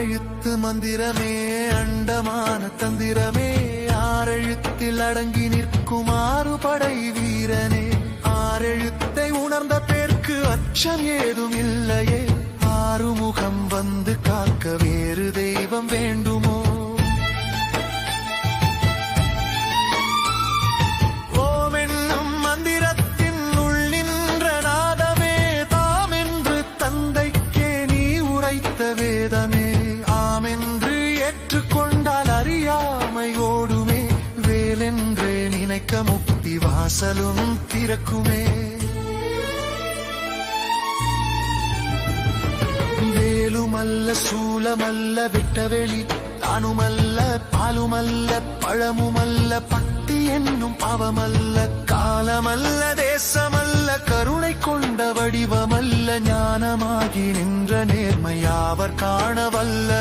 ஆறெழுத்து மந்திரமே அண்டமான தந்திரமே ஆறெழுத்தில் அடங்கி நிற்கும் ஆறுபடை வீரனே. ஆறெழுத்தை உணர்ந்த பேர்க்கு அச்சம் ஏதும் இல்லையே. ஆறுமுகம் வந்து காக்க வேறு தெய்வம் வேண்டுமோ? வேதமே. ஏற்றுக்கொண்டால் அறியாமை ஓடுமே வேலென்றே நினைக்க முக்தி வாசலும் திறக்குமே. வேலுமல்ல சூலமல்ல விட்டவெளி தானுமல்ல பாலுமல்ல பழமுமல்ல பக்தி என்னும் பாவமல்ல காலமல்ல தேசமல்ல கருணை கொண்ட வடிவமல்ல ஞானமாகி நின்ற நேர்மையாவர் காணவல்ல.